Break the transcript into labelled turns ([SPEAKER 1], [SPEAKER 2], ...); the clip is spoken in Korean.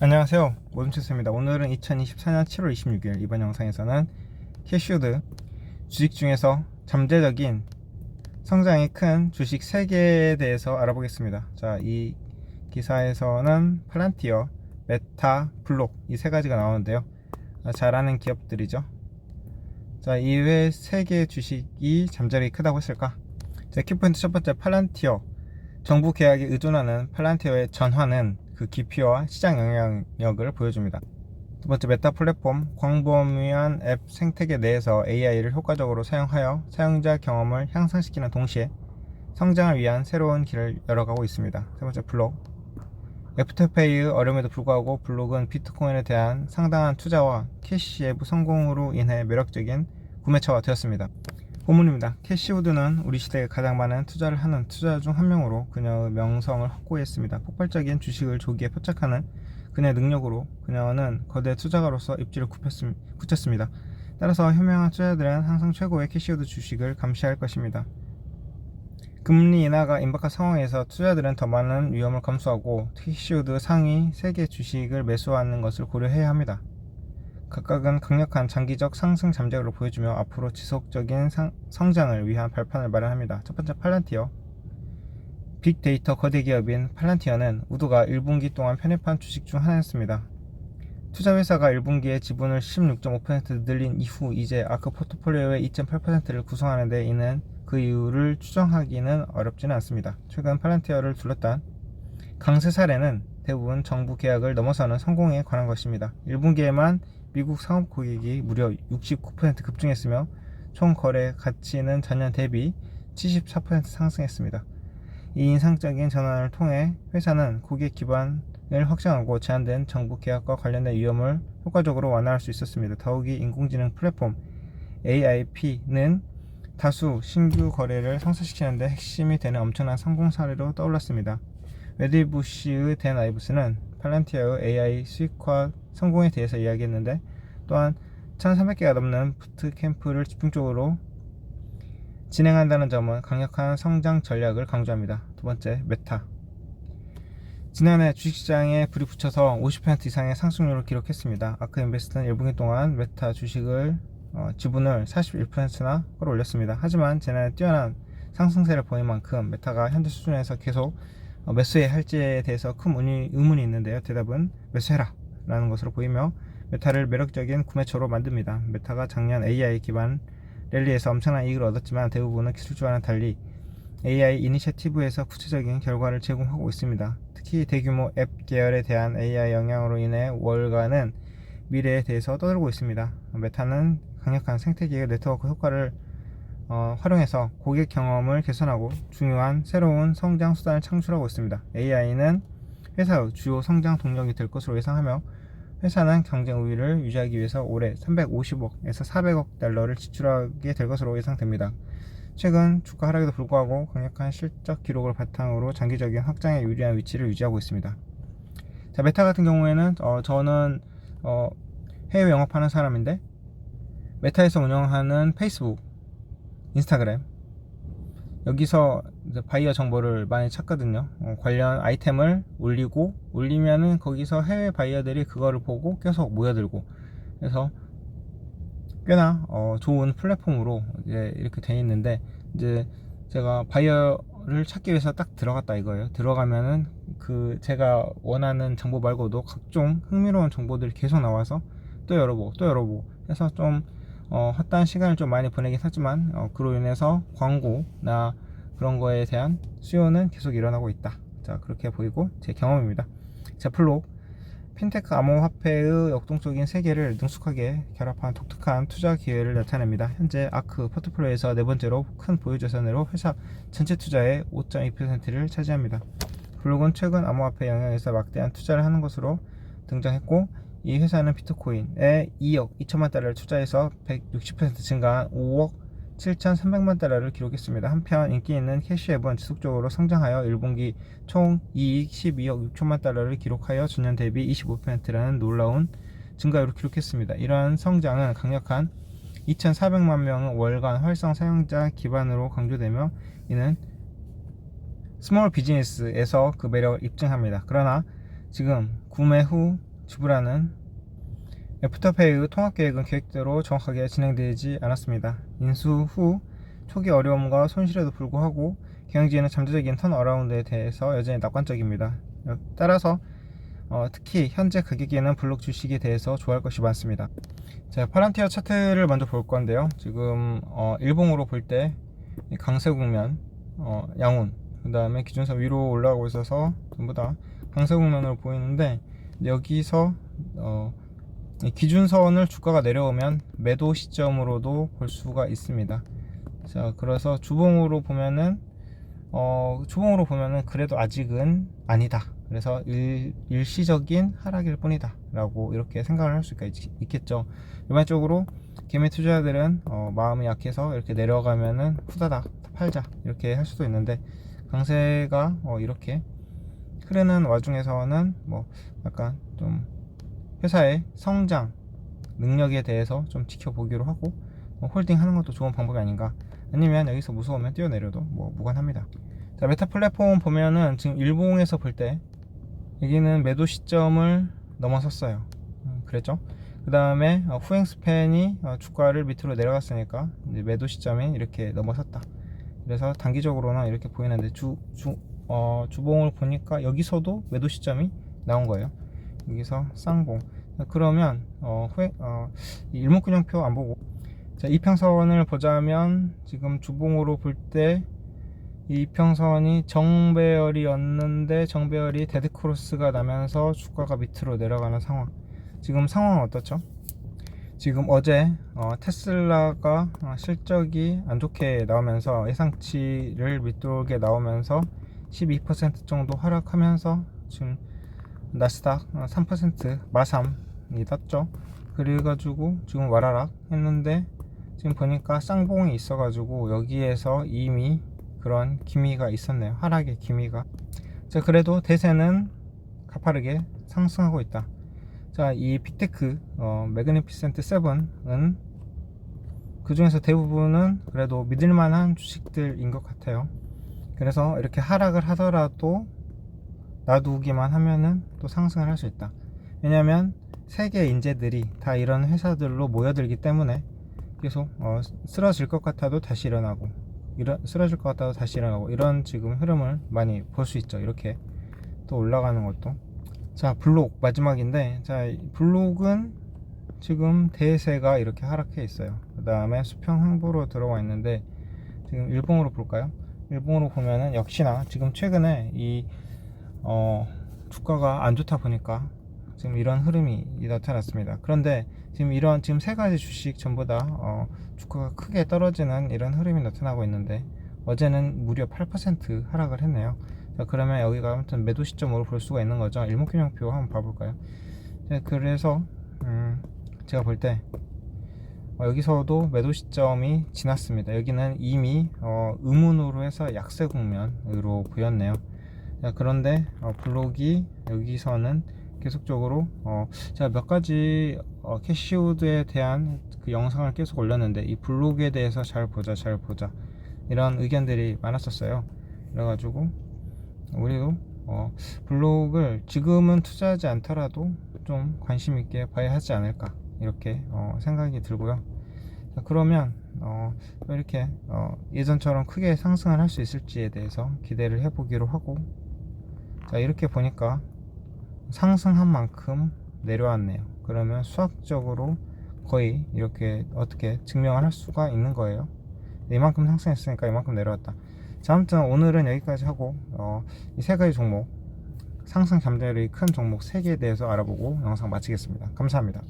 [SPEAKER 1] 안녕하세요. 모둠체스입니다. 오늘은 2024년 7월 26일 이번 영상에서는 캐시우드 주식 중에서 잠재적인 성장이 큰 주식 3개에 대해서 알아보겠습니다. 자이 기사에서는 팔란티어, 메타, 블록 이 세 가지가 나오는데요. 아, 잘 아는 기업들이죠. 자 이외 3개의 주식이 잠재력이 크다고 했을까? 자 키포인트 첫 번째 팔란티어. 정부 계약에 의존하는 팔란티어의 전환은 그 깊이와 시장 영향력을 보여줍니다. 두 번째 메타 플랫폼 광범위한 앱 생태계 내에서 AI를 효과적으로 사용하여 사용자 경험을 향상시키는 동시에 성장을 위한 새로운 길을 열어가고 있습니다. 세 번째 블록 애프터페이의 어려움에도 불구하고 블록은 비트코인에 대한 상당한 투자와 캐시 앱 성공으로 인해 매력적인 구매처가 되었습니다. 본문입니다. 캐시우드는 우리 시대에 가장 많은 투자를 하는 투자자 중 한 명으로 그녀의 명성을 확고했습니다. 폭발적인 주식을 조기에 포착하는 그녀의 능력으로 그녀는 거대 투자가로서 입지를 굳혔습니다. 따라서 현명한 투자자들은 항상 최고의 캐시우드 주식을 감시할 것입니다. 금리 인하가 임박한 상황에서 투자자들은 더 많은 위험을 감수하고 캐시우드 상위 3개 주식을 매수하는 것을 고려해야 합니다. 각각은 강력한 장기적 상승 잠재력을 보여주며 앞으로 지속적인 상, 성장을 위한 발판을 마련합니다. 첫 번째 팔란티어 빅데이터 거대 기업인 팔란티어는 우드가 1분기 동안 편입한 주식 중 하나였습니다. 투자 회사가 1분기에 지분을 16.5% 늘린 이후 이제 아크 포트폴리오의 2.8%를 구성하는 데 있는 그 이유를 추정하기는 어렵지는 않습니다. 최근 팔란티어를 둘렀던 강세 사례는 대부분 정부 계약을 넘어서는 성공에 관한 것입니다. 1분기에만 미국 상업 고객이 무려 69% 급증했으며 총 거래 가치는 전년 대비 74% 상승했습니다. 이 인상적인 전환을 통해 회사는 고객 기반을 확장하고 제한된 정부 계약과 관련된 위험을 효과적으로 완화할 수 있었습니다. 더욱이 인공지능 플랫폼 AIP는 다수 신규 거래를 성사시키는데 핵심이 되는 엄청난 성공 사례로 떠올랐습니다. 웨디부시의 댄 아이브스는 팔란티아의 AI 수익화 성공에 대해서 이야기했는데 또한 1300개가 넘는 부트캠프를 집중적으로 진행한다는 점은 강력한 성장 전략을 강조합니다. 두 번째, 메타. 지난해 주식시장에 불이 붙여서 50% 이상의 상승률을 기록했습니다. 아크 인베스트는 1분기 동안 메타 주식을 어, 지분을 41%나 끌어올렸습니다. 하지만 지난해 뛰어난 상승세를 보인 만큼 메타가 현재 수준에서 계속 어, 매수해야 할지에 대해서 큰 의문이, 있는데요. 대답은 매수해라 라는 것으로 보이며 메타를 매력적인 구매처로 만듭니다. 메타가 작년 AI 기반 랠리에서 엄청난 이익을 얻었지만 대부분은 기술주와는 달리 AI 이니셔티브에서 구체적인 결과를 제공하고 있습니다. 특히 대규모 앱 계열에 대한 AI 영향으로 인해 월가는 미래에 대해서 떠들고 있습니다. 메타는 강력한 생태계의 네트워크 효과를 어, 활용해서 고객 경험을 개선하고 중요한 새로운 성장 수단을 창출하고 있습니다. AI는 회사의 주요 성장 동력이 될 것으로 예상하며 회사는 경쟁 우위를 유지하기 위해서 올해 350억에서 400억 달러를 지출하게 될 것으로 예상됩니다. 최근 주가 하락에도 불구하고 강력한 실적 기록을 바탕으로 장기적인 확장에 유리한 위치를 유지하고 있습니다. 자, 메타 같은 경우에는 어, 저는 어, 해외 영업하는 사람인데 메타에서 운영하는 페이스북, 인스타그램 여기서 바이어 정보를 많이 찾거든요. 어, 관련 아이템을 올리고 올리면은 거기서 해외 바이어들이 그거를 보고 계속 모여들고 그래서 꽤나 어, 좋은 플랫폼으로 이제 이렇게 돼 있는데 이제 제가 바이어를 찾기 위해서 딱 들어갔다 이거예요. 들어가면은 그 제가 원하는 정보 말고도 각종 흥미로운 정보들이 계속 나와서 또 열어보고 또 열어보고 해서 좀 어, 헛다한 시간을 좀 많이 보내긴 하지만 어, 그로 인해서 광고나 그런 거에 대한 수요는 계속 일어나고 있다. 자 그렇게 보이고 제 경험입니다. 자 플록 핀테크 암호화폐의 역동적인 세계를 능숙하게 결합한 독특한 투자 기회를 나타냅니다. 현재 아크 포트폴리오에서 네 번째로 큰 보유 자산으로 회사 전체 투자의 5.2%를 차지합니다. 블록은 최근 암호화폐 영역에서 막대한 투자를 하는 것으로 등장했고 이 회사는 비트코인에 2억 2천만 달러를 투자해서 160% 증가한 5억 7,300만 달러를 기록했습니다. 한편 인기 있는 캐시앱은 지속적으로 성장하여 1분기 총 이익 12억 6천만 달러를 기록하여 전년 대비 25%라는 놀라운 증가율을 기록했습니다. 이러한 성장은 강력한 2,400만 명의 월간 활성 사용자 기반으로 강조되며 이는 스몰 비즈니스에서 그 매력을 입증합니다. 그러나 지금 구매 후 지불하는 애프터페이의 통합 계획은 계획대로 정확하게 진행되지 않았습니다. 인수 후 초기 어려움과 손실에도 불구하고 경영진은 잠재적인 턴어라운드에 대해서 여전히 낙관적입니다. 따라서 어, 특히 현재 가격에는 블록 주식에 대해서 좋아할 것이 많습니다. 자, 파란티어 차트를 먼저 볼 건데요. 지금 어, 일봉으로 볼 때 강세 국면, 어, 양운, 그 다음에 기준선 위로 올라가고 있어서 전부 다 강세 국면으로 보이는데 여기서 어, 이 기준선을 주가가 내려오면 매도 시점으로도 볼 수가 있습니다. 자, 그래서 주봉으로 보면은 어, 주봉으로 보면은 그래도 아직은 아니다. 그래서 일, 일시적인 하락일 뿐이다. 라고 이렇게 생각을 할 수가 있, 겠죠 일반적으로 개미 투자자들은 어, 마음이 약해서 이렇게 내려가면은 후다닥 팔자. 이렇게 할 수도 있는데 강세가 어, 이렇게 흐르는 와중에서는 뭐 약간 좀 회사의 성장 능력에 대해서 좀 지켜보기로 하고 뭐 홀딩 하는 것도 좋은 방법이 아닌가. 아니면 여기서 무서우면 뛰어내려도 뭐 무관합니다. 자 메타 플랫폼 보면은 지금 일봉에서 볼 때 여기는 매도 시점을 넘어섰어요. 음, 그랬죠? 그 다음에 어, 후행 스팬이 어, 주가를 밑으로 내려갔으니까 매도 시점이 이렇게 넘어섰다. 그래서 단기적으로는 이렇게 보이는데 주, 주, 어, 주봉을 보니까 여기서도 매도 시점이 나온 거예요. 여기서 쌍봉. 그러면 어, 후에, 어, 일목균형표 안 보고. 자, 이평선을 보자면 지금 주봉으로 볼 때 이평선이 정배열이었는데 정배열이 데드크로스가 나면서 주가가 밑으로 내려가는 상황. 지금 상황은 어떻죠? 지금 어제 어, 테슬라가 어, 실적이 안 좋게 나오면서 예상치를 밑돌게 나오면서 12% 정도 하락하면서 지금 나스닥 3% 마삼이 떴죠. 그래가지고 지금 와라락 했는데 지금 보니까 쌍봉이 있어가지고 여기에서 이미 그런 기미가 있었네요. 하락의 기미가. 자 그래도 대세는 가파르게 상승하고 있다. 자 이 빅테크 어, 매그니피센트 7은 그 중에서 대부분은 그래도 믿을만한 주식들인 것 같아요 그래서 이렇게 하락을 하더라도 놔두기만 하면은 또 상승을 할 수 있다. 왜냐면 세계 인재들이 다 이런 회사들로 모여들기 때문에 계속 어, 쓰러질 것 같아도 다시 일어나고 일어, 쓰러질 것 같아도 다시 일어나고 이런 지금 흐름을 많이 볼 수 있죠. 이렇게 또 올라가는 것도. 자 블록 마지막인데 자 블록은 지금 대세가 이렇게 하락해 있어요. 그 다음에 수평 항보로 들어와 있는데 지금 일봉으로 볼까요 일봉으로 보면은 역시나 지금 최근에 이 어, 주가가 안 좋다 보니까 지금 이런 흐름이 나타났습니다. 그런데 지금 이런 지금 세 가지 주식 전부 다 어, 주가가 크게 떨어지는 이런 흐름이 나타나고 있는데 어제는 무려 8% 하락을 했네요. 자, 그러면 여기가 아무튼 매도 시점으로 볼 수가 있는 거죠. 일목균형표 한번 봐볼까요? 자, 그래서 음, 제가 볼때 어, 여기서도 매도 시점이 지났습니다. 여기는 이미 어, 의문으로 해서 약세 국면으로 보였네요. 자, 그런데 어, 블록이 여기서는 계속적으로 어, 제가 몇 가지 어, 캐시우드에 대한 그 영상을 계속 올렸는데 이 블록에 대해서 잘 보자 잘 보자 이런 의견들이 많았었어요 그래가지고 우리도 어, 블록을 지금은 투자하지 않더라도 좀 관심 있게 봐야 하지 않을까 이렇게 어, 생각이 들고요. 자, 그러면 어, 이렇게 어, 예전처럼 크게 상승을 할 수 있을지에 대해서 기대를 해보기로 하고 자 이렇게 보니까 상승한 만큼 내려왔네요. 그러면 수학적으로 거의 이렇게 어떻게 증명을 할 수가 있는 거예요. 이만큼 상승했으니까 이만큼 내려왔다. 자 아무튼 오늘은 여기까지 하고 어, 이 세 가지 종목 상승 잠재력이 큰 종목 3개에 대해서 알아보고 영상 마치겠습니다. 감사합니다